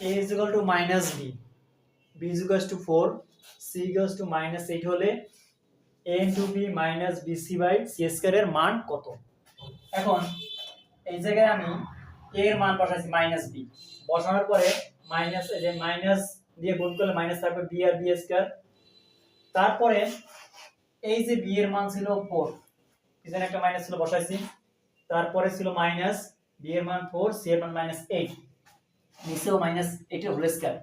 a is equal to minus b. B is equals to 4 c equals to minus 8 হলে a into b minus bc by c square এর মান কত? এখন এই জায়গায় আমি a এর মান বসাইছি মাইনাস b বসানোর পরে মাইনাস এই যে মাইনাস দিয়ে গুণ করলে মাইনাস থাকবে b আর b স্কয়ার তারপরে এই যে b এর মান ছিল 4 এখানে একটা মাইনাস ছিল বসাইছি। তারপরে ছিল মাইনাস b এর মান 4 c এর মান মাইনাস 8 নিচেও মাইনাস এইটের হোল স্কয়ার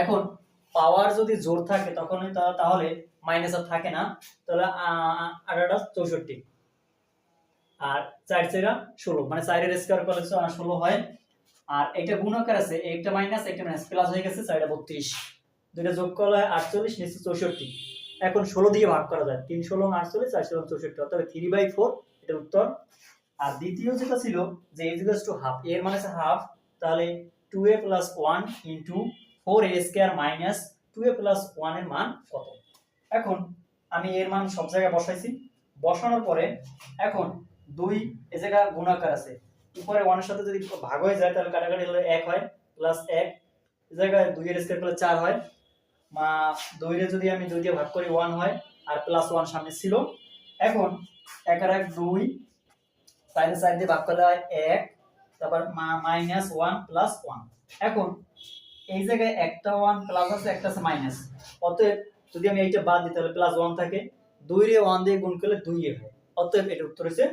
এখন পাওয়ার যদি জোর থাকে তখন তাহলে মাইনাস আর থাকে না। তাহলে আঠারোটা চৌষট্টি। আর চার চারা ষোলো। মানে চারের স্কোয়ার করলে ষোলো হয়। আর এটা গুণাকার আছে একটা মাইনাস একটা মাইনাস প্লাস হয়ে গেছে চারটা বত্রিশ। দুইটা যোগ করলে হয় আটচল্লিশ, নিচে চৌষট্টি। এখন ষোলো দিয়ে ভাগ করা যায়। তিন ষোলো, আটচল্লিশ, চার ষোলো, চৌষট্টি। অর্থাৎ থ্রি বাই ফোর এটার উত্তর। আর দ্বিতীয় যেটা ছিল, যে ইজ টু হাফ এর মানে হাফ তাহলে two A plus one into four minus two A plus মান কত? এখন আমি এর মান সব জায়গায় বসাইছি। বসানোর পরে এখন দুই এ জায়গা গুণাকার আছে। উপরে ওয়ানের সাথে যদি ভাগ হয়ে যায়, তাহলে কাটাকাটি হলে এক হয় প্লাস এক। এ জায়গায় এর স্কোয়ার করলে চার হয়। মা, দুইরে যদি আমি দুই দিয়ে ভাগ করি ওয়ান হয়, আর প্লাস ওয়ান সামনে ছিল। এখন এক আর এক দুই সাইডে সাইড দিয়ে ভাগ করলে হয় এক। তারপর মাইনাস ওয়ান প্লাস ওয়ান এখন, এই জায়গায় একটা ওয়ান প্লাস আছে, একটা আছে মাইনাস অতএব, যদি আমি এইটা বাদ দিই, তাহলে প্লাস ওয়ান থাকে। দুই রে ওয়ান দিয়ে গুণ করলে দুই এ হয়। অতএব এটা উত্তর হচ্ছে